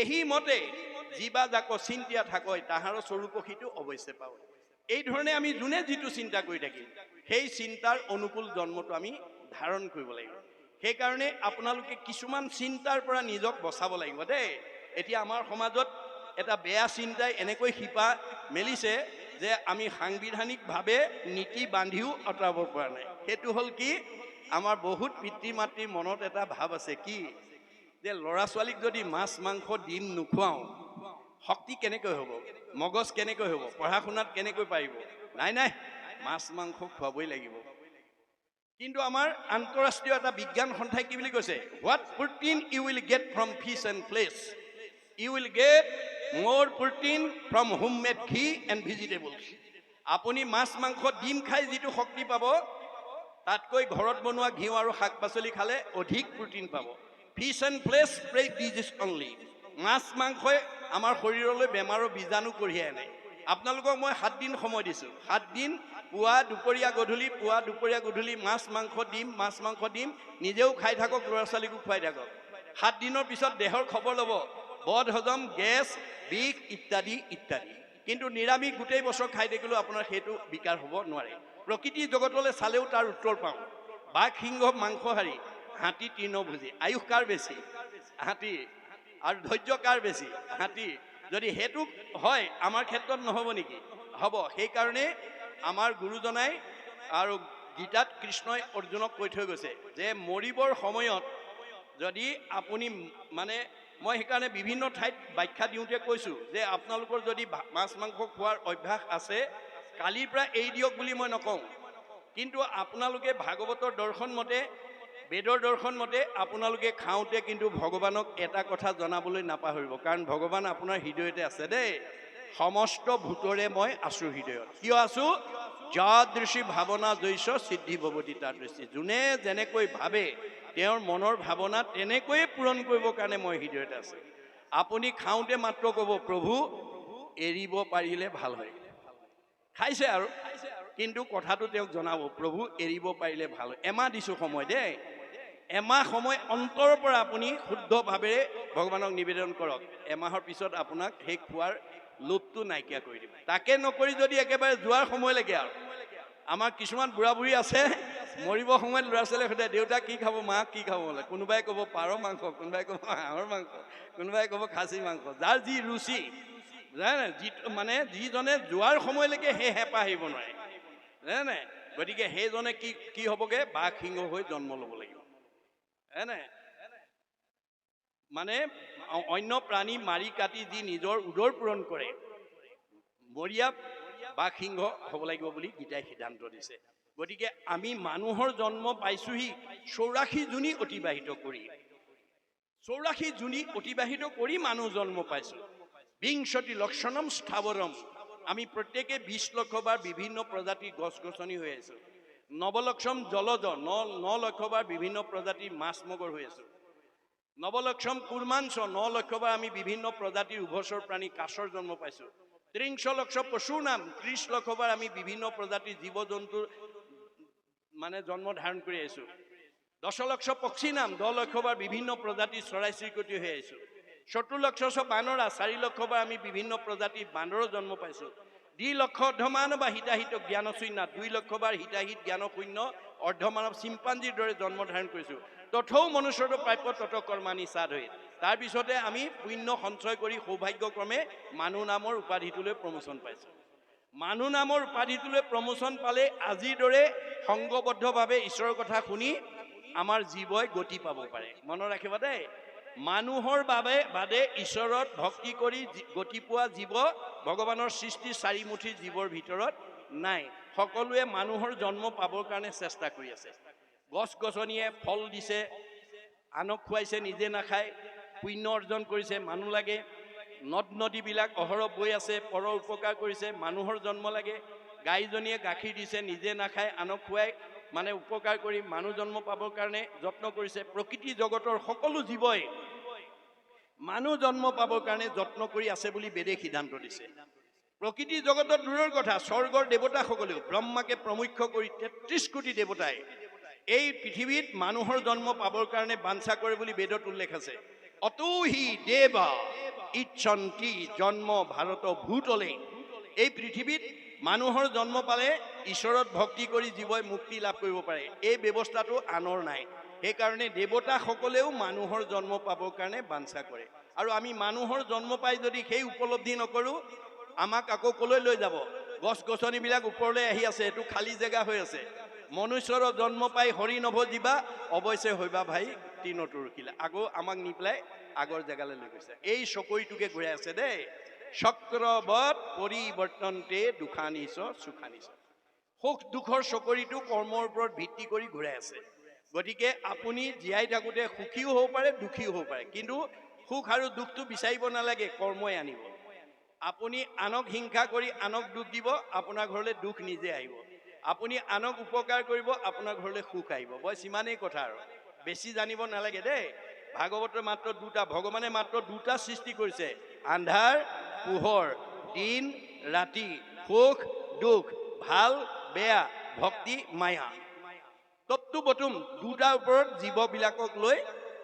এহি মতে যিবা যাক চিন্তিয়া থাকয় তাহাৰৰ স্বৰূপসীটো অৱশ্যে পাওঁ। এই ধৰণে আমি যোনে যিটো চিন্তা কৰি থাকিম সেই চিন্তাৰ অনুকূল জন্মটো আমি ধাৰণ কৰিব লাগিব। সেইকাৰণে আপোনালোকে কিছুমান চিন্তাৰ পৰা নিজক বচাব লাগিব দেই। এতিয়া আমাৰ সমাজত এটা বেয়া চিন্তাই এনেকৈ শিপা মেলিছে যে আমি সাংবিধানিকভাৱে নীতি বান্ধিও আঁতৰাব পৰা নাই। সেইটো হ'ল কি, আমাৰ বহুত পিতৃ মাতৃৰ মনত এটা ভাৱ আছে, কি যে ল'ৰা ছোৱালীক যদি মাছ মাংস ডিম নোখোৱাওঁ শক্তি কেনেকৈ হ'ব? মগজ কেনেকৈ হ'ব? পঢ়া শুনাত কেনেকৈ পাৰিব? নাই নাই। মাছ মাংস খুৱাবই লাগিব। কিন্তু আমাৰ আন্তঃৰাষ্ট্ৰীয় এটা বিজ্ঞান সন্থাই কি বুলি কৈছে? What protein you will get from fish and flesh you will get more protein from home made ghee and vegetables আপুনি মাছ মাংস ডিম খাই যিটো শক্তি পাব তাতকৈ ঘৰত বনোৱা ঘিউ আৰু শাক পাচলি খালে অধিক প্ৰটিন পাব। Fish and flesh prey disease only মাছ, মাংসই আমাৰ শৰীৰলৈ বেমাৰৰ বীজাণু কঢ়িয়াই আনে। আপোনালোকক মই সাতদিন সময় দিছোঁ। সাতদিন পুৱা দুপৰীয়া গধূলি, পুৱা দুপৰীয়া গধূলি মাছ, মাংস দিম, মাছ, মাংস দিম, নিজেও খাই থাকক, ল'ৰা ছোৱালীকো খুৱাই থাকক। সাত দিনৰ পিছত দেহৰ খবৰ ল'ব। বদ হজম গেছ, বিষ ইত্যাদি ইত্যাদি। কিন্তু নিৰামিষ গোটেই বছৰ খাই থাকিলেও আপোনাৰ সেইটো বিকাৰ হ'ব নোৱাৰে। প্ৰকৃতি জগতলৈ চালেও তাৰ উত্তৰ পাওঁ। বাঘ, সিংহ, মাংসহাৰী। হাতী তৃণভোজী আয়ুস কাৰ বেছি? হাতী আৰু ধৈৰ্য কাৰ বেছি? হাতী যদি সেইটো হয়, আমাৰ ক্ষেত্ৰত নহ'ব নেকি? হ'ব, সেইকাৰণে আমাৰ গুৰুজনাই আৰু গীতাত কৃষ্ণই অৰ্জুনক কৈ থৈ গৈছে যে মৰিবৰ সময়ত যদি আপুনি মানে মই সেইকাৰণে বিভিন্ন ঠাইত ব্যাখ্যা দিওঁতে কৈছোঁ যে আপোনালোকৰ যদি মাছ মাংস খোৱাৰ অভ্যাস আছে, কালিৰ পৰা এৰি দিয়ক বুলি মই নকওঁ। কিন্তু আপোনালোকে ভাগৱতৰ দৰ্শন মতে বেদৰ দৰ্শন মতে আপোনালোকে খাওঁতে কিন্তু ভগৱানক এটা কথা জনাবলৈ নাপাহৰিব কাৰণ ভগৱান আপোনাৰ হৃদয়তে আছে দেই। সমস্ত ভূতৰে মই আছো হৃদয়ত। কিয় আছো? যাদৃশী ভাৱনা জৈছ সিদ্ধি ভৱতী দৃষ্টি। যোনে যেনেকৈ ভাবে তেওঁৰ মনৰ ভাৱনা তেনেকৈয়ে পূৰণ কৰিবৰ কাৰণে মই হৃদয়তে আছে। আপুনি খাওঁতে মাত্ৰ ক'ব প্ৰভু এৰিব পাৰিলে ভাল হয়। খাইছে আৰু। কিন্তু কথাটো তেওঁক জনাব প্ৰভু এৰিব পাৰিলে ভাল হয়। এমাহ দিছোঁ সময় দেই। এমাহ সময় অন্তৰৰ পৰা আপুনি শুদ্ধভাৱেৰে ভগৱানক নিবেদন কৰক। এমাহৰ পিছত আপোনাক সেই খোৱাৰ লোভটো নাইকিয়া কৰি দিব তাকে নকৰি যদি একেবাৰে যোৱাৰ সময়লৈকে আৰু। আমাৰ কিছুমান বুঢ়া বুঢ়ী আছে মৰিব সময়ত ল'ৰা ছোৱালীয়ে সোধে দেউতা কি খাব? মাক কি খাব? বোলে। কোনোবাই ক'ব পাৰ মাংস কোনোবাই ক'ব হাঁহৰ মাংস কোনোবাই ক'ব খাচী মাংস যাৰ যি ৰুচি। জানে যি মানে যিজনে যোৱাৰ সময়লৈকে সেই হেঁপাহ আহিব নোৱাৰে। জানে গতিকে সেইজনে কি কি হ'বগে? বাঘ সিংহ হৈ জন্ম ল'ব লাগিব। মানে অন্য প্ৰাণী মাৰি কাটি যি নিজৰ উদৰ পূৰণ কৰে। মৰিয়া বাঘ সিংহ হ'ব লাগিব বুলি গীতাই সিদ্ধান্ত দিছে। গতিকে আমি মানুহৰ জন্ম পাইছোহি, চৌৰাশী জুনি অতিবাহিত কৰি। চৌৰাশী জুনি অতিবাহিত কৰি মানুহ জন্ম পাইছোঁ। বিংশতি লক্ষণম স্থাৱৰম। আমি প্ৰত্যেকে বিছ লক্ষবাৰ বিভিন্ন প্ৰজাতিৰ গছ গছনি হৈ আছোঁ। নবলক্ষম জলজ, ন ন লক্ষবার বিভিন্ন প্রজাতির মাছ মগর হয়েছে নবলক্ষম কুরমাংস ন লক্ষবার আমি বিভিন্ন প্রজাতির উভসর প্রাণী কাছর জন্ম পাইছো। ত্রিংশ লক্ষ পশুর নাম ত্রিশ লক্ষবার আমি বিভিন্ন প্রজাতির জীব জন্তুর মানে জন্ম ধারণ করে আছো দশ লক্ষ পক্ষী নাম দহ লক্ষবার বিভিন্ন প্রজাতির চৰাই চিৰিকটি হৈ আহিছোঁ। সত্তৰ লক্ষ বানৰা চাৰি লক্ষবাৰ আমি বিভিন্ন প্ৰজাতিৰ বান্দৰৰ জন্ম পাইছোঁ। দ্বি লক্ষ অৰ্ধমান বা হিতাহিত জ্ঞান শূন্য দুই লক্ষবাৰ হিতাহিত জ্ঞান শূন্য অৰ্ধমানৱ চিম্পাঞ্জীৰ দৰে জন্ম ধাৰণ কৰিছোঁ। তথৌ মনুষ্যৰ প্ৰাপ্য তত কৰ্মানি সাধ হৈ তাৰপিছতে আমি পুণ্য সঞ্চয় কৰি সৌভাগ্যক্ৰমে মানুহ নামৰ উপাধিটোলৈ প্ৰমোচন পাইছোঁ। মানুহ নামৰ উপাধিটোলৈ প্ৰমোচন পালে আজিৰ দৰে সংঘবদ্ধভাৱে ঈশ্বৰৰ কথা শুনি আমাৰ জীৱই গতি পাব পাৰে। মনত ৰাখিবা দেই। মানুহৰ বাবে বাদে ঈশ্বৰত ভক্তি কৰি গতি পোৱা জীৱ ভগৱানৰ সৃষ্টি চাৰিমুঠি জীৱৰ ভিতৰত নাই। সকলোৱে মানুহৰ জন্ম পাবৰ কাৰণে চেষ্টা কৰি আছে। গছ গছনিয়ে ফল দিছে আনক খুৱাইছে নিজে নাখায় পুণ্য অৰ্জন কৰিছে মানুহ লাগে। নদ নদীবিলাক অহৰহ বৈ আছে পৰৰ উপকাৰ কৰিছে মানুহৰ জন্ম লাগে। গাইজনীয়ে গাখীৰ দিছে নিজে নাখায় আনক খুৱাই মানে উপকাৰ কৰি মানুহ জন্ম পাবৰ কাৰণে যত্ন কৰিছে। প্ৰকৃতি জগতৰ সকলো জীৱই মানুহ জন্ম পাবৰ কাৰণে যত্ন কৰি আছে বুলি বেদে সিদ্ধান্ত দিছে। প্ৰকৃতি জগতৰ দূৰৰ কথা, স্বৰ্গৰ দেৱতাসকলেও, ব্ৰহ্মাকে প্ৰমুখ্য কৰি তেত্ৰিছ কোটি দেৱতাই এই পৃথিৱীত মানুহৰ জন্ম পাবৰ কাৰণে বাঞ্ছা কৰে বুলি বেদত উল্লেখ আছে। অতৌহি দেৱা ইচ্ছন্তি জন্ম ভাৰত ভূতলে এই পৃথিৱীত মানুহৰ জন্ম পালে ঈশ্বৰত ভক্তি কৰি জীৱই মুক্তি লাভ কৰিব পাৰে। এই ব্যৱস্থাটো আনৰ নাই। সেইকাৰণে দেৱতাসকলেও মানুহৰ জন্ম পাবৰ কাৰণে বাঞ্ছা কৰে। আৰু আমি মানুহৰ জন্ম পাই যদি সেই উপলব্ধি নকৰোঁ, আমাক আকৌ কলৈ লৈ যাব? গছ গছনিবিলাক ওপৰলৈ আহি আছে, এইটো খালী জেগা হৈ আছে। মনুষ্যৰ জন্ম পাই হৰি নভ জীৱা অৱশ্যে হৈবা ভাই তিনতো ৰখিলে। আকৌ আমাক নি পেলাই আগৰ জেগালৈ লৈ গৈছে। এই চকৰিটোকে ঘূৰাই আছে দেই। চক্ৰবত পৰিৱৰ্তনতে দুখানিছ, সুখানিছ। সুখ দুখৰ চকৰিটো কৰ্মৰ ওপৰত ভিত্তি কৰি ঘূৰাই আছে। গতিকে আপুনি জীয়াই থাকোঁতে সুখীও হ'ব পাৰে দুখীও হ'ব পাৰে। কিন্তু সুখ আৰু দুখটো বিচাৰিব নালাগে কৰ্মই আনিব। আপুনি আনক হিংসা কৰি আনক দুখ দিব আপোনাৰ ঘৰলৈ দুখ নিজে আহিব। আপুনি আনক উপকাৰ কৰিব আপোনাৰ ঘৰলৈ সুখ আহিব। বছ ইমানেই কথা আৰু। বেছি জানিব নালাগে দেই। ভাগৱতৰ মাত্ৰ দুটা ভগৱানে মাত্ৰ দুটা সৃষ্টি কৰিছে। আন্ধাৰ পোহৰ দিন ৰাতি। সুখ দুখ ভাল বেয়া, ভক্তি, মায়া। তপটো বটুম দুটাৰ ওপৰত জীৱবিলাকক লৈ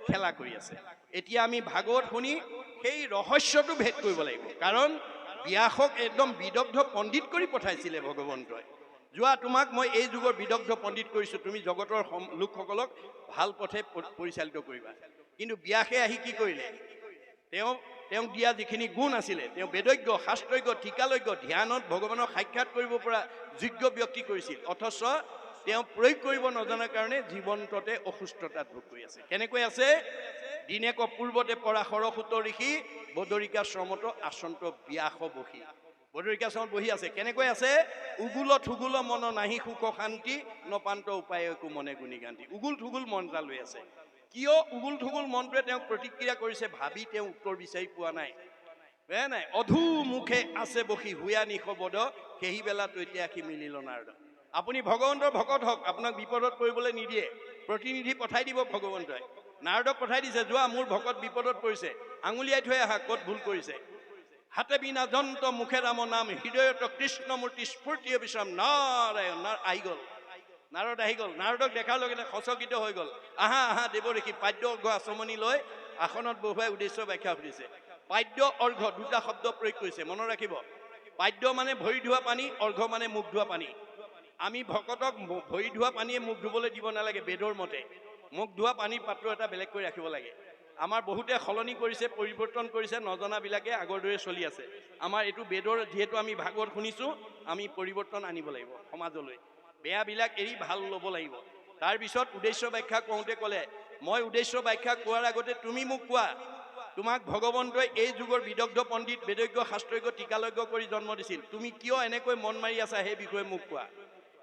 খেলা কৰি আছে। এতিয়া আমি ভাগৱত শুনি সেই ৰহস্যটো ভেদ কৰিব লাগিব। কাৰণ ব্যাসক একদম বিদগ্ধ পণ্ডিত কৰি পঠাইছিলে ভগৱন্তই যোৱা, তোমাক মই এই যুগৰ বিদগ্ধ পণ্ডিত কৰিছোঁ। তুমি জগতৰ লোকসকলক ভালো পথে পৰিচালিত কৰিবা। কিন্তু ব্যাসে আহি কি কৰিলে? তেওঁ তেওঁক দিয়া যিখিনি গুণ আছিলে, তেওঁ বেদজ্ঞ শাস্ত্ৰজ্ঞ ঠিকালজ্ঞ ধ্যানত ভগৱানক সাক্ষাৎ কৰিব পৰা যোগ্য ব্যক্তি কৰিছিল। অথচ তেওঁ প্ৰয়োগ কৰিব নজনাৰ কাৰণে জীৱন্ততে অসুস্থতাত ভোগ কৰি আছে। কেনেকৈ আছে? দিনেক পূৰ্বতে পৰা সৰসূত ঋষি, বদৰিকা শ্ৰমত আচন্ত ব্যাস বসী বদৰিকাশ্ৰমত বহি আছে। কেনেকৈ আছে? উগুল থুগুল মন নাহি সুখ শান্তি, নপান্ত উপায় একো মনে গুণী গান্তি উগুল থুগুল মন এটা লৈ আছে। কিয় উগুল থুগুল মনটোৱে তেওঁক প্ৰতিক্ৰিয়া কৰিছে ভাবি তেওঁ উত্তৰ বিচাৰি পোৱা নাই। নাই? অধু মুখে আছে বসি হুয়া নিশ বদ সেই বেলা তৈতে আখি মিলিল নাৰদ। আপুনি ভগৱন্তৰ ভকত হওক আপোনাক বিপদত পৰিবলৈ নিদিয়ে। প্ৰতিনিধি পঠাই দিব ভগৱন্তই। নাৰদক পঠাই দিছে যোৱা মোৰ ভকত বিপদত পৰিছে। আঙুলিয়াই থৈ আহা ক'ত ভুল কৰিছে? হাতে বিনা যন্ত মুখে ৰাম নাম হৃদয়ত কৃষ্ণমূৰ্তি স্ফূৰ্তি বিশ্ৰাম নাৰায়ণ নাৰ আহি গ'ল। নাৰদ আহি গ'ল। নাৰদক দেখাৰ লগে লগে সচকিত হৈ গ'ল। আহা আহা দেৱঋষি পাদ্য অৰ্ঘ আচমনি লৈ আসনত বহুৱাই উদ্দেশ্য ব্যাখ্যা সুধিছে। পাদ্য অৰ্ঘ দুটা শব্দ প্ৰয়োগ কৰিছে মনত ৰাখিব। পাদ্য মানে ভৰি ধোৱা পানী অৰ্ঘ মানে মুখ ধোৱা পানী। আমি ভকতক ভৰি ধোৱা পানীয়ে মুখ ধুবলৈ দিব নালাগে বেদৰ মতে। মুখ ধোৱা পানীৰ পাত্ৰ এটা বেলেগ কৰি ৰাখিব লাগে। আমাৰ বহুতে সলনি কৰিছে পৰিৱৰ্তন কৰিছে নজনাবিলাকে আগৰ দৰে চলি আছে। আমাৰ এইটো বেদৰ যিহেতু আমি ভাগৱত শুনিছোঁ আমি পৰিৱৰ্তন আনিব লাগিব সমাজলৈ। বেয়াবিলাক এৰি ভালো ল'ব লাগিব। তাৰপিছত উদ্দেশ্য ব্যাখ্যা কওঁতে ক'লে, মই উদ্দেশ্য ব্যাখ্যা কোৱাৰ আগতে তুমি মোক কোৱা, তোমাক ভগৱন্তই এই যুগৰ বিদগ্ধ পণ্ডিত, বেদজ্ঞ, শাস্ত্ৰজ্ঞ, টিকালজ্ঞ কৰি জন্ম দিছিল। তুমি কিয় এনেকৈ মন মাৰি আছা সেই বিষয়ে মোক কোৱা?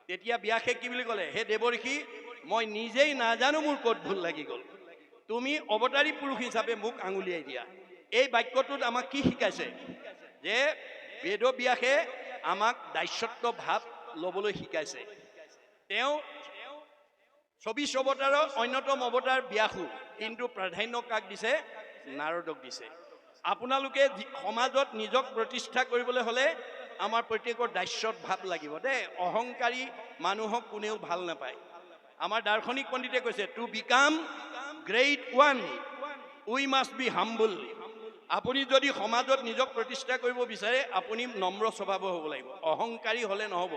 তেতিয়া ব্যাসে কি বুলি ক'লে, হে দেৱঋষি মই নিজেই নাজানো মোৰ ক'ত ভুল লাগি গ'ল। তুমি অৱতাৰী পুৰুষ হিচাপে মোক আঙুলিয়াই দিয়া। এই বাক্যটোত আমাক কি শিকাইছে? যে বেদ ব্যাসে আমাক দাস্যত্ব ভাৱ ল'বলৈ শিকাইছে। তেওঁ চৌবিশ অৱতাৰৰ অন্যতম অৱতাৰ ব্যাসো। কিন্তু প্ৰাধান্য কাক দিছে? নাৰদক দিছে। আপোনালোকে সমাজত নিজক প্ৰতিষ্ঠা কৰিবলৈ হ'লে আমাৰ প্ৰত্যেকৰ দাস্যত ভাৱ লাগিব দেই। অহংকাৰী মানুহক কোনেও ভালো নাপায়। আমাৰ দাৰ্শনিক পণ্ডিতে কৈছে to become great one we must be humble আপুনি যদি সমাজত নিজক প্ৰতিষ্ঠা কৰিব বিচাৰে, আপুনি নম্ৰ স্বভাৱৰ হ'ব লাগিব। অহংকাৰী হ'লে নহ'ব।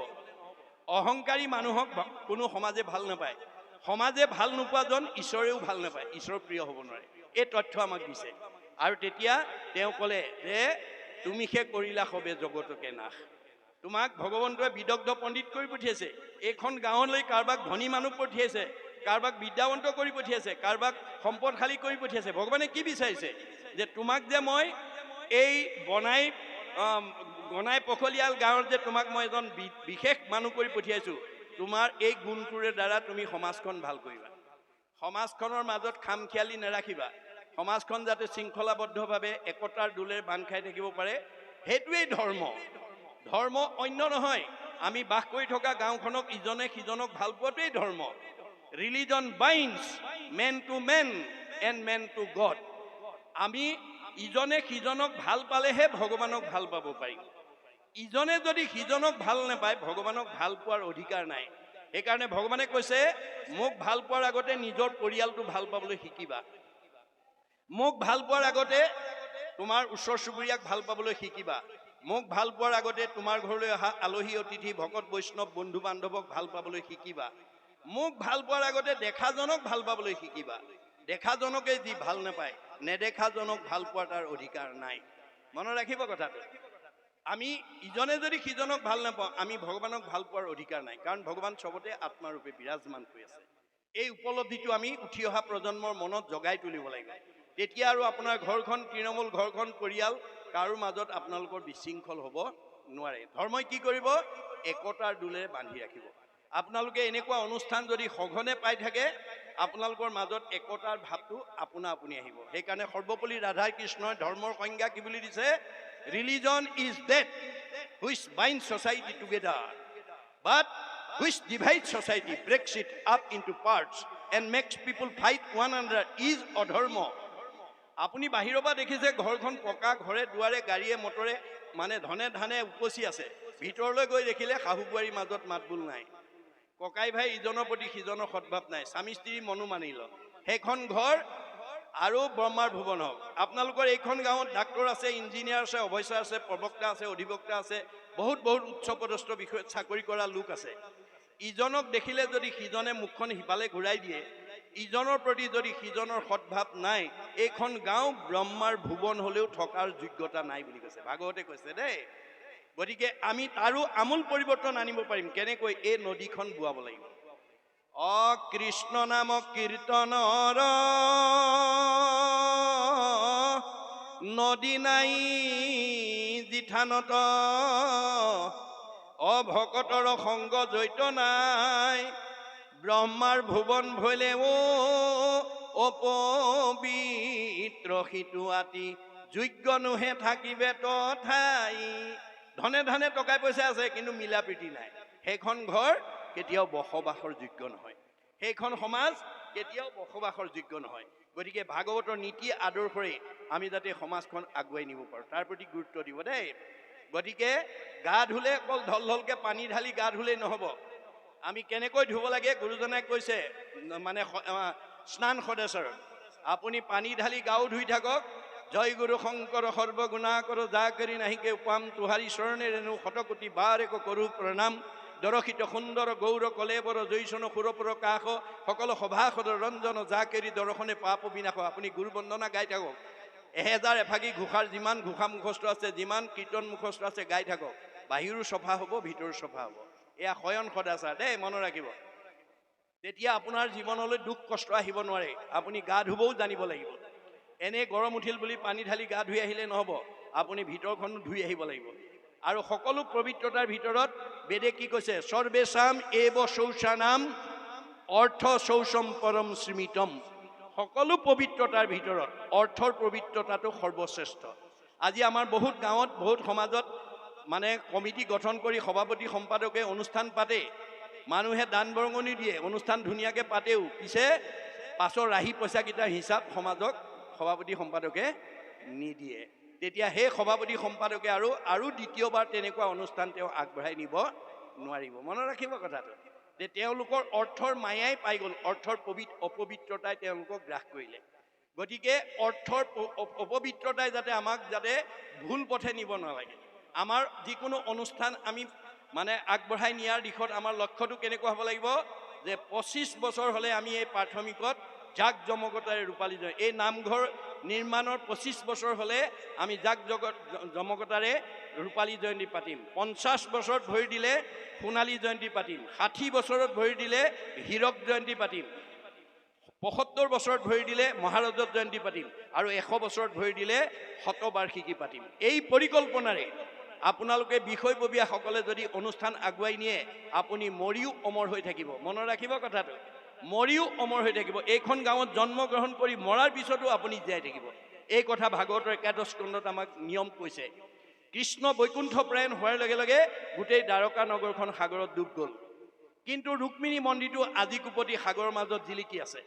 অহংকাৰী মানুহক কোনো সমাজে ভাল নাপায়। সমাজে ভাল নোপোৱাজন ঈশ্বৰেও ভাল নাপায়। ঈশ্বৰ প্ৰিয় হ'ব নোৱাৰে। এই তথ্য আমাক দিছে। আৰু তেতিয়া তেওঁ ক'লে যে তুমিহে কৰিলা সবে জগতকে নাশ। তোমাক ভগৱন্তই বিদগ্ধ পণ্ডিত কৰি পঠিয়াইছে। এইখন গাঁৱলৈ কাৰোবাক ধনী মানুহ পঠিয়াইছে। কাৰোবাক বিদ্যাৱন্ত কৰি পঠিয়াইছে। কাৰোবাক সম্পদশালী কৰি পঠিয়াইছে। ভগৱানে কি বিচাৰিছে? যে তোমাক যে মই এই বনাই বনাই পখলিয়াল গাঁৱত যে তোমাক মই এজন বিশেষ মানুহ কৰি পঠিয়াইছোঁ, তোমাৰ এই গুণটোৰে দ্বাৰা তুমি সমাজখন ভালো কৰিবা। সমাজখনৰ মাজত খামখিয়ালি নাৰাখিবা। সমাজখন যাতে শৃংখলাবদ্ধভাৱে একতাৰ দোলেৰে বান্ধ খাই থাকিব পাৰে, সেইটোৱেই ধৰ্ম। ধৰ্ম অন্য নহয়, আমি বাস কৰি থকা গাঁওখনক ইজনে সিজনক ভালো পোৱাটোৱেই ধৰ্ম। Religion binds man to man and man to God আমি ইজনে সিজনক ভালো পালেহে ভগৱানক ভালো পাব পাৰিম। ইজনে যদি সিজনক ভালো নাপায়, ভগৱানক ভালো পোৱাৰ অধিকাৰ নাই। সেইকাৰণে ভগৱানে কৈছে, মোক ভালো পোৱাৰ আগতে নিজৰ পৰিয়ালটো ভালো পাবলৈ শিকিবা। মোক ভালো পোৱাৰ আগতে তোমাৰ ওচৰ চুবুৰীয়াক ভালো পাবলৈ শিকিবা। মোক ভালো পোৱাৰ আগতে তোমাৰ ঘৰলৈ অহা আলহী অতিথি, ভকত, বৈষ্ণৱ, বন্ধু বান্ধৱক ভালো পাবলৈ শিকিবা। মোক ভালো পোৱাৰ আগতে দেখাজনক ভালো পাবলৈ শিকিবা। দেখাজনকে যি ভালো নাপায়, নেদেখাজনক ভালো পোৱাৰ তাৰ অধিকাৰ নাই। মনত ৰাখিব কথাটো। আমি ইজনে যদি সিজনক ভাল নাপাওঁ আমি ভগৱানক ভাল পোৱাৰ অধিকাৰ নাই। কাৰণ ভগৱান চবতে আত্মাৰূপে বিৰাজমান হৈ আছে। এই উপলব্ধিটো আমি উঠি অহা প্ৰজন্মৰ মনত জগাই তুলিব লাগিব। তেতিয়া আৰু আপোনাৰ ঘৰখন তৃণমূল ঘৰখন পৰিয়াল কাৰো মাজত আপোনালোকৰ বিশৃংখল হ'ব নোৱাৰে। ধৰ্মই কি কৰিব? একতাৰ দোলেৰে বান্ধি ৰাখিব। আপোনালোকে এনেকুৱা অনুষ্ঠান যদি সঘনে পাই থাকে আপোনালোকৰ মাজত একতাৰ ভাৱটো আপোনা আপুনি আহিব। সেইকাৰণে সৰ্বপল্লী ৰাধা কৃষ্ণই ধৰ্মৰ সংজ্ঞা কি বুলি দিছে? Religion is that which bind society together but which divides society, breaks it up into parts, and makes people fight one another is অধৰ্ম আপুনি বাহিৰৰ পৰা দেখিছে ঘৰখন পকা ঘৰে দুৱাৰে গাড়ীয়ে মটৰে মানে ধনে ধানে উপচি আছে। ভিতৰলৈ গৈ দেখিলে শাহু বোৱাৰীৰ মাজত মাতবোল নাই। ককাই ভাই ইজনৰ প্ৰতি সিজনৰ সদ্ভাৱ নাই। স্বামী স্ত্ৰী মনো মানিল। সেইখন ঘৰ আৰু ব্ৰহ্মাৰ ভুৱন হওক। আপোনালোকৰ এইখন গাঁৱত ডাক্তৰ আছে ইঞ্জিনিয়াৰ আছে অৱশ্যে আছে প্ৰবক্তা আছে অধিবক্তা আছে বহুত বহুত উচ্চ পদস্থ বিষয়ত চাকৰি কৰা লোক আছে। ইজনক দেখিলে যদি সিজনে মুখখন সিফালে ঘূৰাই দিয়ে ইজনৰ প্ৰতি যদি সিজনৰ সদ্ভাৱ নাই এইখন গাঁও ব্ৰহ্মাৰ ভুৱন হ'লেও থকাৰ যোগ্যতা নাই বুলি কৈছে। ভাগৱতে কৈছে দেই। গতিকে আমি তাৰো আমূল পৰিৱৰ্তন আনিব পাৰিম। কেনেকৈ? এই নদীখন বোৱাব লাগিব। অ কৃষ্ণ নাম কীৰ্তনৰ নদী নাই জিঠানত অভকতৰ সংগ জৈত নাই। ব্ৰহ্মাৰ ভুৱন ভৈলে অ অপবিত্ৰ সিটো আতি। যোগ্য নোহে থাকিবে তথাই। ধনে ধনে টকা পইচা আছে কিন্তু মিলা প্ৰীতি নাই। সেইখন ঘৰ কেতিয়াও বসবাসৰ যোগ্য নহয়। সেইখন সমাজ কেতিয়াও বসবাসৰ যোগ্য নহয়। গতিকে ভাগৱতৰ নীতি আদৰ্শৰে আমি যাতে সমাজখন আগুৱাই নিব পাৰোঁ তাৰ প্ৰতি গুৰুত্ব দিব দেই। গতিকে গা ধুলে অকল ঢল ঢলকৈ পানী ঢালি গা ধুলেই নহ'ব। আমি কেনেকৈ ধুব লাগে গুৰুজনাই কৈছে মানে স্নান সদেশৰ আপুনি পানী ঢালি গাও ধুই থাকক। জয় গুৰু শংকৰ সৰ্বগুণা কৰ যা কৰি নাহিকে উপাম তোহাৰী ৰেণু শতকোটি বাৰ এক কৰোঁ প্ৰণাম। দৰশিত সুন্দৰ গৌৰ কলেবৰ জৈচন সুৰপুৰ কাষ সকলো সভাসদ ৰঞ্জন যা কেৰি দৰ্শনে পাপ বিনাশ। আপুনি গুৰু বন্দনা গাই থাকক। এহেজাৰ এফাকি ঘোষাৰ যিমান ঘোষা মুখস্থ আছে যিমান কীৰ্তন মুখস্থ আছে গাই থাকক। বাহিৰো চফা হ'ব ভিতৰো চফা হ'ব। এয়া শয়ন সদাচাৰ। দেই মনত ৰাখিব। তেতিয়া আপোনাৰ জীৱনলৈ দুখ কষ্ট আহিব নোৱাৰে আপুনি গা ধুবও জানিব লাগিব। এনেই গৰম উঠিল বুলি পানী ঢালি গা ধুই আহিলে নহ'ব। আপুনি ভিতৰখনো ধুই আহিব লাগিব। আৰু সকলো পবিত্ৰতাৰ ভিতৰত বেদে কি কৈছে? সৰ্বেশাম এব শৌচানাম অৰ্থ শৌচম পৰম স্মৃতম সকলো পবিত্ৰতাৰ ভিতৰত অৰ্থৰ পবিত্ৰতাটো সৰ্বশ্ৰেষ্ঠ। আজি আমাৰ বহুত গাঁৱত বহুত সমাজত মানে কমিটি গঠন কৰি সভাপতি সম্পাদকে অনুষ্ঠান পাতে মানুহে দান বৰঙণি দিয়ে অনুষ্ঠান ধুনীয়াকৈ পাতেও। পিছে পাছৰ ৰাহি পইচাকেইটাৰ হিচাপ সমাজক সভাপতি সম্পাদকে নিদিয়ে। তেতিয়া সেই সভাপতি সম্পাদকে আৰু আৰু দ্বিতীয়বাৰ তেনেকুৱা অনুষ্ঠান তেওঁ আগবঢ়াই নিব নোৱাৰিব। মনত ৰাখিব কথাটো। যে তেওঁলোকৰ অৰ্থৰ মায়াই পাই গ'ল অৰ্থৰ পবিত অপবিত্ৰতাই তেওঁলোকক গ্ৰাস কৰিলে। গতিকে অৰ্থৰ অপবিত্ৰতাই যাতে আমাক যাতে ভুল পথে নিব নালাগে। আমাৰ যিকোনো অনুষ্ঠান আমি মানে আগবঢ়াই নিয়াৰ দিশত আমাৰ লক্ষ্যটো কেনেকুৱা হ'ব লাগিব? যে পঁচিছ বছৰ হ'লে আমি এই প্ৰাথমিকত জাক জমকতাৰে ৰূপালী জয় এই নামঘৰ নিৰ্মাণৰ পঁচিছ বছৰ হ'লে আমি জাক জগত জমকতাৰে ৰূপালী জয়ন্তী পাতিম। পঞ্চাছ বছৰত ভৰি দিলে সোণালী জয়ন্তী পাতিম। ষাঠি বছৰত ভৰি দিলে হীৰক জয়ন্তী পাতিম। পঁসত্তৰ বছৰত ভৰি দিলে মহাৰজত জয়ন্তী পাতিম। আৰু এশ বছৰত ভৰি দিলে শতবাৰ্ষিকী পাতিম। এই পৰিকল্পনাৰে আপোনালোকে বিষয়ববীয়াসকলে যদি অনুষ্ঠান আগুৱাই নিয়ে, আপুনি মৰিও অমৰ হৈ থাকিব। মনত ৰাখিব কথাটো। মৰিও অমৰ হৈ থাকিব। এইখন গাঁৱত জন্মগ্ৰহণ কৰি মৰাৰ পিছতো আপুনি জীয়াই থাকিব। এই কথা ভাগৱতৰ একাদশ স্কন্ধত আমাক নিয়ম কৈছে। কৃষ্ণ বৈকুণ্ঠ প্ৰায়ণ হোৱাৰ লগে লগে গোটেই দ্বাৰকা নগৰখন সাগৰত ডুব গ'ল। কিন্তু ৰুক্মিণী মন্দিৰটো আজি কোপতি সাগৰৰ মাজত জিলিকি আছে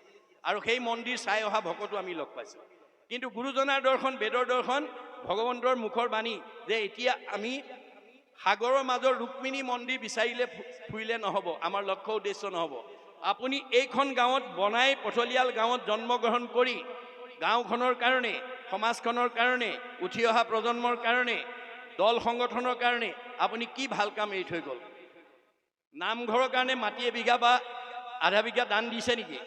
আৰু সেই মন্দিৰ চাই অহা ভকতো আমি লগ পাইছোঁ। কিন্তু গুৰুজনাৰ দৰ্শন বেদৰ দৰ্শন ভগৱন্তৰ মুখৰ বাণী যে এতিয়া আমি সাগৰৰ মাজৰ ৰুক্মিণী মন্দিৰ বিচাৰিলে ফুৰিলে নহ'ব আমাৰ লক্ষ্য উদ্দেশ্য নহ'ব। আপুনি এইখন গাঁৱত বনাই পথলিয়াল গাঁৱত জন্মগ্ৰহণ কৰি গাঁওখনৰ কাৰণে, সমাজখনৰ কাৰণে, উঠি অহা প্ৰজন্মৰ কাৰণে, দল সংগঠনৰ কাৰণে আপুনি কি ভালো কাম এৰি থৈ গ'ল? নামঘৰৰ কাৰণে মাটি এবিঘা বা আধা বিঘা দান দিছে নেকি?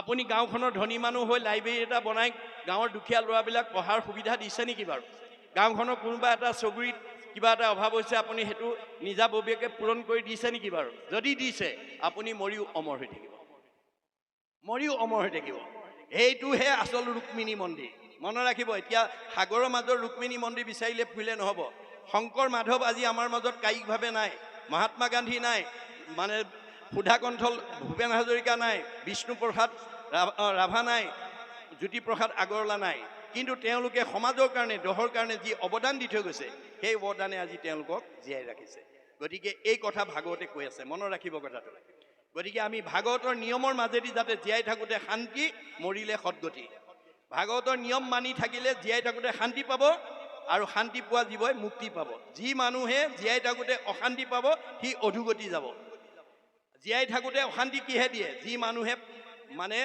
আপুনি গাঁওখনৰ ধনী মানুহ হৈ লাইব্ৰেৰী এটা বনাই গাঁৱৰ দুখীয়া ল'ৰাবিলাক পঢ়াৰ সুবিধা দিছে নেকি বাৰু? গাঁওখনৰ কোনোবা এটা চুবুৰীত কিবা এটা অভাৱ হৈছে আপুনি সেইটো নিজাববীয়াকৈ পূৰণ কৰি দিছে নেকি বাৰু? যদি দিছে আপুনি মৰিও অমৰ হৈ থাকিব। মৰিও অমৰ হৈ থাকিব। সেইটোহে আচল ৰুক্মিণী মন্দিৰ। মনত ৰাখিব এতিয়া সাগৰৰ মাজৰ ৰুক্মিণী মন্দিৰ বিচাৰিলে ফুৰিলে নহ'ব। শংকৰ মাধৱ আজি আমাৰ মাজত কায়িকভাৱে নাই মহাত্মা গান্ধী নাই মানে সুধাকণ্ঠল ভূপেন হাজৰিকা নাই বিষ্ণুপ্ৰসাদ ৰাভা নাই জ্যোতিপ্ৰসাদ আগৰৱালা নাই। কিন্তু তেওঁলোকে সমাজৰ কাৰণে দেশৰ কাৰণে যি অৱদান দি থৈ গৈছে, সেই অৱদানে আজি তেওঁলোকক জীয়াই ৰাখিছে। গতিকে এই কথা ভাগৱতে কৈ আছে, মনত ৰাখিব কথাটো। গতিকে আমি ভাগৱতৰ নিয়মৰ মাজেদি যাতে জীয়াই থাকোঁতে শান্তি, মৰিলে সদগতি। ভাগৱতৰ নিয়ম মানি থাকিলে জীয়াই থাকোঁতে শান্তি পাব আৰু শান্তি পোৱা জীৱই মুক্তি পাব। যি মানুহে জীয়াই থাকোঁতে অশান্তি পাব, সি অধোগতি যাব। জীয়াই থাকোঁতে অশান্তি কিহে দিয়ে? যি মানুহে মানে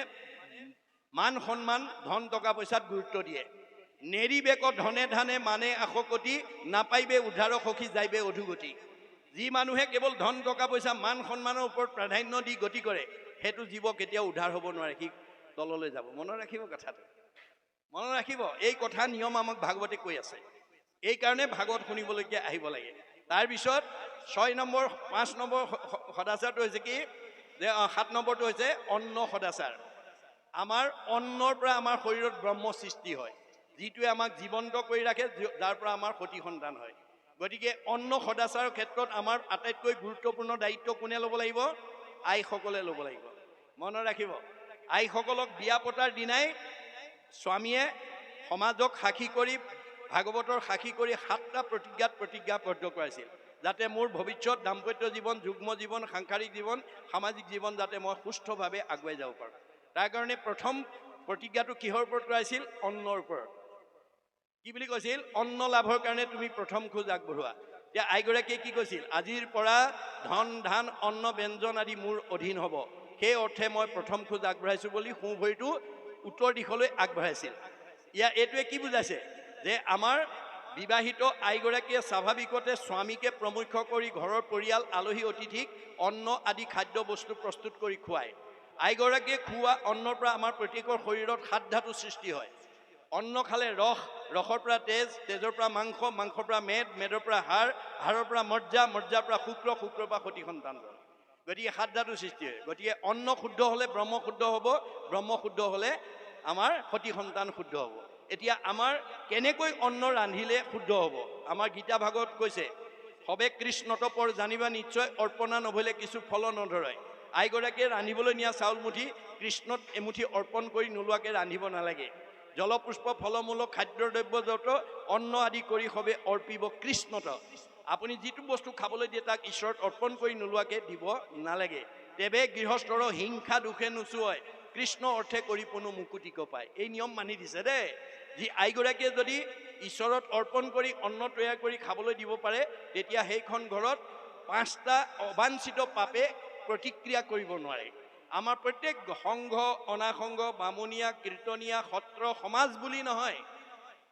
মান সন্মান, ধন টকা পইচাত গুৰুত্ব দিয়ে। নেৰিবেক ধনে ধানে মানে আশকতি নাপাইবে উদ্ধাৰ সখী যাইবে অধোগতি। যি মানুহে কেৱল ধন, টকা, পইচা, মান সন্মানৰ ওপৰত প্ৰাধান্য দি গতি কৰে, সেইটো জীৱ কেতিয়াও উদ্ধাৰ হ'ব নোৱাৰে। সি তললৈ যাব। মনত ৰাখিব কথাটো। মনত ৰাখিব, এই কথা নিয়ম আমাক ভাগৱতে কৈ আছে। এইকাৰণে ভাগৱত শুনিবলৈকে আহিব লাগে। তাৰপিছত ছয় নম্বৰ, পাঁচ নম্বৰ সদাচাৰটো হৈছে কি? যে সাত নম্বৰটো হৈছে অন্ন সদাচাৰ। আমাৰ অন্নৰ পৰা আমাৰ শৰীৰত ব্ৰহ্ম সৃষ্টি হয় যিটোৱে আমাক জীৱন্ত কৰি ৰাখে যাৰ পৰা আমাৰ সতি সন্তান হয়। গতিকে অন্ন সদাচাৰৰ ক্ষেত্ৰত আমাৰ আটাইতকৈ গুৰুত্বপূৰ্ণ দায়িত্ব কোনে ল'ব লাগিব? আইসকলে ল'ব লাগিব। মনত ৰাখিব আইসকলক বিয়া পতাৰ দিনাই স্বামীয়ে সমাজক সাক্ষী কৰি ভাগৱতৰ সাক্ষী কৰি সাতটা প্ৰতিজ্ঞাত প্ৰতিজ্ঞাবদ্ধ কৰাইছিল যাতে মোৰ ভৱিষ্যত দাম্পত্য জীৱন যুগ্ম জীৱন সাংসাৰিক জীৱন সামাজিক জীৱন যাতে মই সুস্থভাৱে আগুৱাই যাব পাৰোঁ। তাৰ কাৰণে প্ৰথম প্ৰতিজ্ঞাটো কিহৰ ওপৰত কৰাইছিল? অন্নৰ ওপৰত। কি বুলি কৈছিল? অন্ন লাভৰ কাৰণে তুমি প্ৰথম খোজ আগবঢ়োৱা। এতিয়া আইগৰাকীয়ে কি কৈছিল? আজিৰ পৰা ধন ধান অন্ন ব্যঞ্জন আদি মোৰ অধীন হ'ব। সেই অৰ্থে মই প্ৰথম খোজ আগবঢ়াইছোঁ বুলি সোঁ ভৰিটো উত্তৰ দিশলৈ আগবঢ়াইছিল। ইয়াৰ এইটোৱে কি বুজাইছে? যে আমাৰ বিবাহিত আইগৰাকীয়ে স্বাভাৱিকতে স্বামীকে প্ৰমুখ্য কৰি ঘৰৰ পৰিয়াল আলহী অতিথিক অন্ন আদি খাদ্য বস্তু প্ৰস্তুত কৰি খুৱায়। আইগৰাকীয়ে খুওৱা অন্নৰ পৰা আমাৰ প্ৰত্যেকৰ শৰীৰত সাত ধাতু সৃষ্টি হয়। অন্ন খালে ৰস ৰসৰ পৰা তেজ তেজৰ পৰা মাংস মাংসৰ পৰা মেদ মেদৰ পৰা হাড় হাড়ৰ পৰা মজ্জা মজ্জাৰ পৰা শুক্ৰ শুক্ৰৰ পৰা সতি সন্তান গতিকে সাত ধাতু সৃষ্টি হয়। গতিকে অন্ন শুদ্ধ হ'লে ব্ৰহ্ম শুদ্ধ হ'ব ব্ৰহ্ম শুদ্ধ হ'লে আমাৰ সতি সন্তান শুদ্ধ হ'ব। এতিয়া আমাৰ কেনেকৈ অন্ন ৰান্ধিলে শুদ্ধ হ'ব? আমাৰ গীতা ভাগত কৈছে সবে কৃষ্ণতপৰ জানিবা নিশ্চয় অৰ্পণা নভলে কিছু ফল নধৰে আইগৰাকীয়ে ৰান্ধিবলৈ নিয়া চাউল মুঠি কৃষ্ণত এমুঠি অৰ্পণ কৰি নোলোৱাকৈ ৰান্ধিব নালাগে। জলপুষ্প, ফলমূলক খাদ্যদ্ৰব্য যত অন্ন আদি কৰি সবে অৰ্পিব কৃষ্ণত। আপুনি যিটো বস্তু খাবলৈ দিয়ে তাক ঈশ্বৰত অৰ্পণ কৰি নোলোৱাকৈ দিব নালাগে। তেৱে গৃহস্থৰ হিংসা দুখে নোচোৱাই কৃষ্ণ অৰ্থে কৰি কোনো মুকুতিক পায়। এই নিয়ম মানি দিছে দেই যি আইগৰাকীয়ে যদি ঈশ্বৰত অৰ্পণ কৰি অন্ন তৈয়াৰ কৰি খাবলৈ দিব পাৰে, তেতিয়া সেইখন ঘৰত পাঁচটা অবাঞ্ছিত পাপে প্ৰতিক্ৰিয়া কৰিব নোৱাৰে। আমাৰ প্ৰত্যেক সংঘ অনাসংঘ বামুণীয়া কীৰ্তনীয়া সত্ৰ সমাজ বুলি নহয়।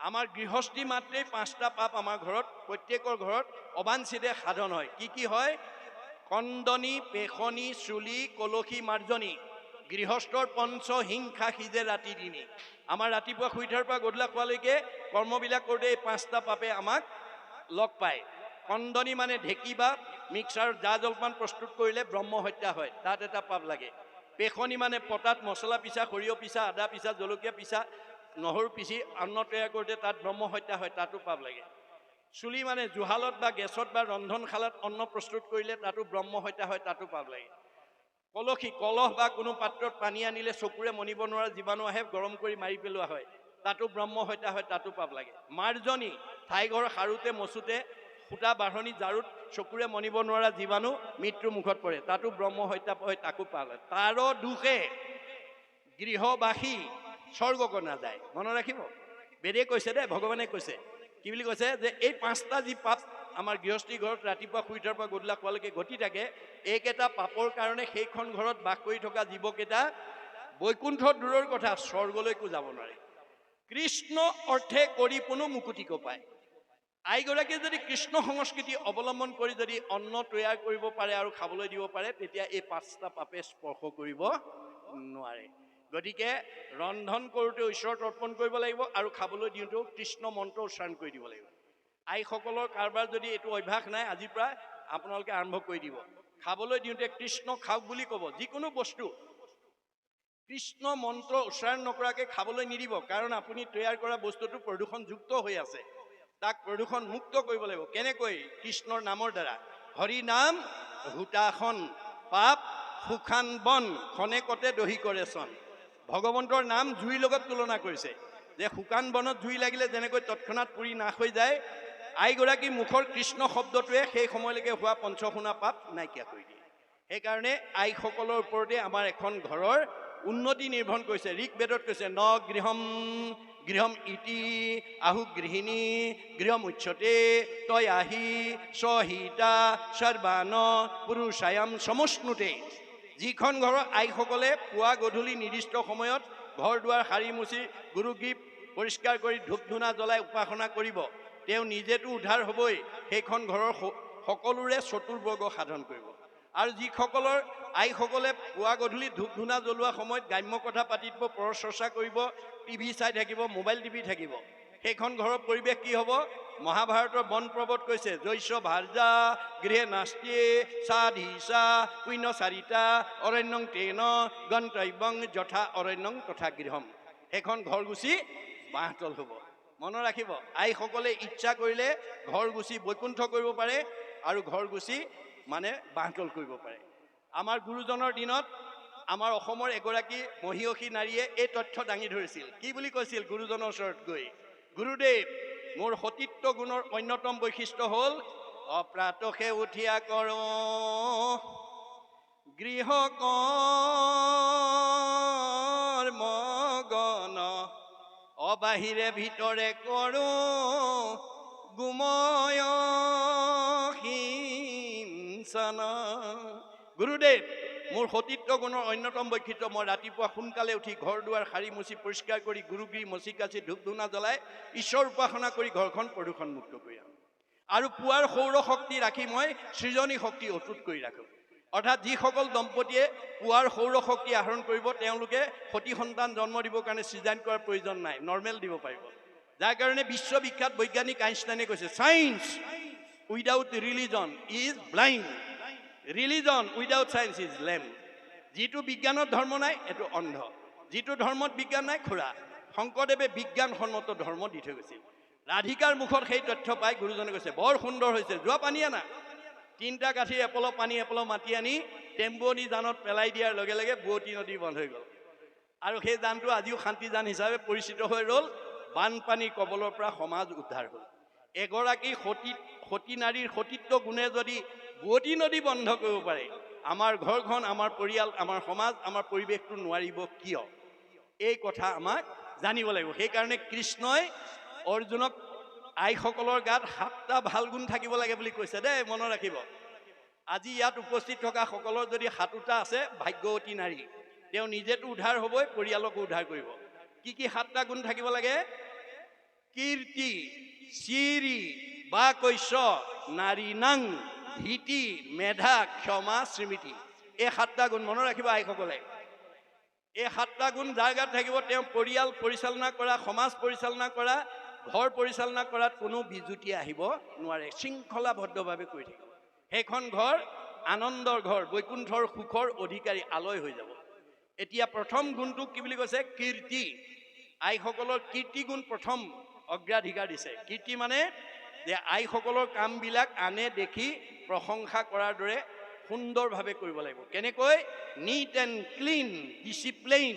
আমাৰ গৃহস্থী মাত্ৰেই পাঁচটা পাপ আমাৰ ঘৰত প্ৰত্যেকৰ ঘৰত অবাঞ্ছিতে সাধন হয়। কি কি হয়? কন্দনি পেশনি চুলি কলসী মাৰ্জনী। গৃহস্থৰ পঞ্চ হিংসা সিজে ৰাতি দিনি। আমাৰ ৰাতিপুৱা শুই উঠাৰ পৰা গধূলা খোৱালৈকে কৰ্মবিলাক কৰোঁতে এই পাঁচটা পাপে আমাক লগ পায়। কন্দনি মানে ঢেঁকী বা মিক্সাৰত জা জলপান প্ৰস্তুত কৰিলে ব্ৰহ্ম হত্যা হয় তাত এটা পাপ লাগে। পেশনি মানে পতাত মছলা পিছা সৰিয়হ পিছা আদা পিছা জলকীয়া পিছা নহৰু পিচি অন্ন তৈয়াৰ কৰোঁতে তাত ব্ৰহ্ম হত্যা হয় তাতো পাপ লাগে। চুলি মানে জুহালত বা গেছত বা ৰন্ধনশালত অন্ন প্ৰস্তুত কৰিলে তাতো ব্ৰহ্ম হত্যা হয় তাতো পাপ লাগে। কলসী কলহ বা কোনো পাত্ৰত পানী আনিলে চকুৰে মনিব নোৱাৰা জীৱাণু আহে গৰম কৰি মাৰি পেলোৱা হয়। তাতো ব্ৰহ্ম হত্যা হয় তাতো পাপ লাগে। মাৰ্জনী ঠাইঘৰ সাৰোতে মচোতে সূতা বাঢ়নি জাৰুত চকুৰে মনিব নোৱাৰা জীৱাণু মৃত্যুৰ মুখত পৰে। তাতো ব্ৰহ্ম হত্যা হয় তাকো পাপ লাগে তাৰ দুখে গৃহবাসী স্বৰ্গক নাযায়। মনত ৰাখিব? বেদে কৈছে দেই, ভগৱানে কৈছে। কি বুলি কৈছে যে এই পাঁচটা যি পাপ আমাৰ গৃহস্থী ঘৰত ৰাতিপুৱা শুই উঠাৰ পৰা গধূলা খোৱালৈকে ঘটি থাকে, এইকেইটা পাপৰ কাৰণে সেইখন ঘৰত বাস কৰি থকা জীৱকেইটা বৈকুণ্ঠ দূৰৰ কথা, স্বৰ্গলৈকো যাব নোৱাৰে। কৃষ্ণ অৰ্থে কৰি কোনো মুকুতিক পায়। আইগৰাকীয়ে যদি কৃষ্ণ সংস্কৃতি অৱলম্বন কৰি যদি অন্ন তৈয়াৰ কৰিব পাৰে আৰু খাবলৈ দিব পাৰে, তেতিয়া এই পাঁচটা পাপে স্পৰ্শ কৰিব নোৱাৰে। গতিকে ৰন্ধন কৰোঁতেও ঈশ্বৰত অৰ্পণ কৰিব লাগিব আৰু খাবলৈ দিওঁতেও কৃষ্ণ মন্ত্ৰ উচ্চাৰণ কৰি দিব লাগিব। আইসকলৰ কাৰোবাৰ যদি এইটো অভ্যাস নাই আজিৰ পৰা আপোনালোকে আৰম্ভ কৰি দিব। খাবলৈ দিওঁতে কৃষ্ণ খাওক বুলি ক'ব, যিকোনো বস্তু। কৃষ্ণ মন্ত্ৰ উচ্চাৰণ নকৰাকৈ খাবলৈ নিদিব, কাৰণ আপুনি তৈয়াৰ কৰা বস্তুটো প্ৰদূষণযুক্ত হৈ আছে। তাক প্ৰদূষণ মুক্ত কৰিব লাগিব। কেনেকৈ? কৃষ্ণৰ নামৰ দ্বাৰা। হৰি নাম হুতাসন পাপ সুখান বন খনে কতে দহি কৰে চন। ভগৱন্তৰ নাম জুইৰ লগত তুলনা কৰিছে। যে শুকান বনত জুই লাগিলে যেনেকৈ তৎক্ষণাত পুৰি নাশ হৈ যায় আইগৰাকী মুখৰ কৃষ্ণ শব্দটোৱে সেই সময়লৈকে হোৱা পঞ্চশুনা পাপ নাইকিয়া কৰি দিয়ে। সেইকাৰণে আইসকলৰ ওপৰতে আমাৰ এখন ঘৰৰ উন্নতি নিৰ্ভৰ কৰিছে। ঋকবেদত কৈছে ন গৃহম গৃহম ইতি আহু গৃহিণী গৃহম উচ্চতে তই আহি স্বহিতা সৰ্বান পুৰুষায়াম সমষ্ণুতে। যিখন ঘৰৰ আইসকলে পুৱা গধূলি নিৰ্দিষ্ট সময়ত ঘৰ দুৱাৰ সাৰি মুচি গুৰুগীপ পৰিষ্কাৰ কৰি ধূপ ধূনা জ্বলাই উপাসনা কৰিব। তেওঁ নিজেতো উদ্ধাৰ হ'বই। সেইখন ঘৰৰ সকলোৰে চতুৰ্বৰ্গ সাধন কৰিব। আৰু যিসকলৰ আইসকলে পুৱা গধূলি ধূপ ধূনা জ্বলোৱা সময়ত গ্ৰাম্য কথা পাতিব পৰচৰ্চা কৰিব টিভি চাই থাকিব মোবাইল টিভি থাকিব। সেইখন ঘৰৰ পৰিৱেশ কি হ'ব? মহাভাৰতৰ বন পৰ্বত কৈছে জৈশ্য ভাৰ্যা গৃহে নাস্তিয়ে সাধিসা পুণ্য চাৰিটা অৰণ্যং তেন গন্তব্যং যথা অৰণ্যং তথা গৃহম। সেইখন ঘৰ গুচি বাঁহতল হ'ব। মনত ৰাখিব আইসকলে ইচ্ছা কৰিলে ঘৰ গুচি বৈকুণ্ঠ কৰিব পাৰে আৰু ঘৰ গুচি মানে বাঁহতল কৰিব পাৰে। আমাৰ গুৰুজনৰ দিনত আমাৰ অসমৰ এগৰাকী মহিয়সী নাৰীয়ে এই তথ্য দাঙি ধৰিছিল। কি বুলি কৈছিল গুৰুজনৰ ওচৰত গৈ? গুৰুদেৱ মোৰ সতীত্ব গুণৰ অন্যতম বৈশিষ্ট্য হ'ল অপ্ৰাতসে উঠিয়া কৰ। গৃহ মগন অবাহিৰে ভিতৰে কৰো। গুময় গুৰুদেৱ মোৰ সতীত্ব গুণৰ অন্যতম বৈশিষ্ট্য মই ৰাতিপুৱা সোনকালে উঠি ঘৰ দুৱাৰ সাৰি মুচি পৰিষ্কাৰ কৰি গুৰুগিৰি মচি কাচি ধূপ ধূনা জ্বলাই ঈশ্বৰ উপাসনা কৰি ঘৰখন প্ৰদূষণমুক্ত কৰি আনো। আৰু পুৱাৰ সৌৰ শক্তি ৰাখি মই সৃজনী শক্তি অটুট কৰি ৰাখোঁ। অৰ্থাৎ যিসকল দম্পতীয়ে পুৱাৰ সৌৰ শক্তি আহৰণ কৰিব তেওঁলোকে সতি সন্তান জন্ম দিবৰ কাৰণে চিজাইন কৰাৰ প্ৰয়োজন নাই নৰ্মেল দিব পাৰিব। যাৰ কাৰণে বিশ্ববিখ্যাত বৈজ্ঞানিক আইনষ্টাইনে কৈছে science without religion is blind religion without science is lame যিটো বিজ্ঞানত ধৰ্ম নাই এইটো অন্ধ যিটো ধৰ্মত বিজ্ঞান নাই খুৰা শংকৰদেৱে বিজ্ঞানসন্মত ধৰ্ম দি থৈ গৈছিল ৰাধিকাৰ মুখত সেই তথ্য পাই গুৰুজনে কৈছে বৰ সুন্দৰ হৈছে যোৱা পানী আনা তিনিটা গাঁঠিৰ এপল পানী এপল মাটি আনি টেম্বুৱনী জানত পেলাই দিয়াৰ লগে লগে বুৱতী নদী বন্ধ হৈ গ'ল আৰু সেই জানটো আজিও শান্তি জান হিচাপে পৰিচিত হৈ ৰ'ল বানপানীৰ কবলৰ পৰা সমাজ উদ্ধাৰ হ'ল এগৰাকী সতী সতী নাৰীৰ সতীত্ব গুণে যদি বুৱতী নদী বন্ধ কৰিব পাৰে। আমাৰ ঘৰখন, আমাৰ পৰিয়াল, আমাৰ সমাজ, আমাৰ পৰিৱেশটো নোৱাৰিব কিয়? এই কথা আমাক জানিব লাগিব। সেইকাৰণে কৃষ্ণই অৰ্জুনক আইসকলৰ গাত সাতটা ভালো গুণ থাকিব লাগে বুলি কৈছে দেই, মনত ৰাখিব। আজি ইয়াত উপস্থিত থকা সকলৰ যদি সাতোটা আছে ভাগ্যৱতী নাৰী। তেওঁ নিজেতো উদ্ধাৰ হ'বই, পৰিয়ালকো উদ্ধাৰ কৰিব। কি কি সাতটা গুণ থাকিব লাগে? কীৰ্তি, চিৰি, বা কৈশ্য, নাৰী নাং। ধীতি মেধা, ক্ষমা, স্মৃতি। এই সাতটা গুণ মনত ৰাখিব আইসকলে। এই সাতটা গুণ যাৰ গাত থাকিব তেওঁ পৰিয়াল পৰিচালনা কৰা, সমাজ পৰিচালনা কৰা, ঘৰ পৰিচালনা কৰাত কোনো বিজুতি আহিব নোৱাৰে, শৃংখলাবদ্ধভাৱে কৰি থাকিব। সেইখন ঘৰ আনন্দৰ ঘৰ, বৈকুণ্ঠৰ সুখৰ অধিকাৰী আলয় হৈ যাব। এতিয়া প্ৰথম গুণটো কি বুলি কৈছে? কীৰ্তি। আইসকলৰ কীৰ্তি গুণ প্ৰথম অগ্ৰাধিকাৰ দিছে। কীৰ্তি মানে যে আইসকলৰ কামবিলাক আনে দেখি প্ৰশংসা কৰাৰ দৰে সুন্দৰভাৱে কৰিব লাগিব। কেনেকৈ? নিট এণ্ড ক্লিন ডিচিপ্লিন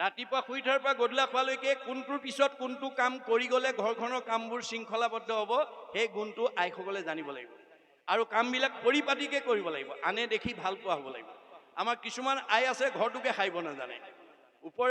ৰাতিপুৱা শুই উঠাৰ পৰা গধূলা খোৱালৈকে কোনটোৰ পিছত কোনটো কাম কৰি গ'লে ঘৰখনৰ কামবোৰ শৃংখলাবদ্ধ হ'ব, সেই গুণটো আইসকলে জানিব লাগিব। আৰু কামবিলাক পৰিপাটিকৈ কৰিব লাগিব। আনে দেখি ভালো পোৱা হ'ব লাগিব। আমাৰ কিছুমান আই আছে, ঘৰটোকে সাৰিব নাজানে। ওপৰ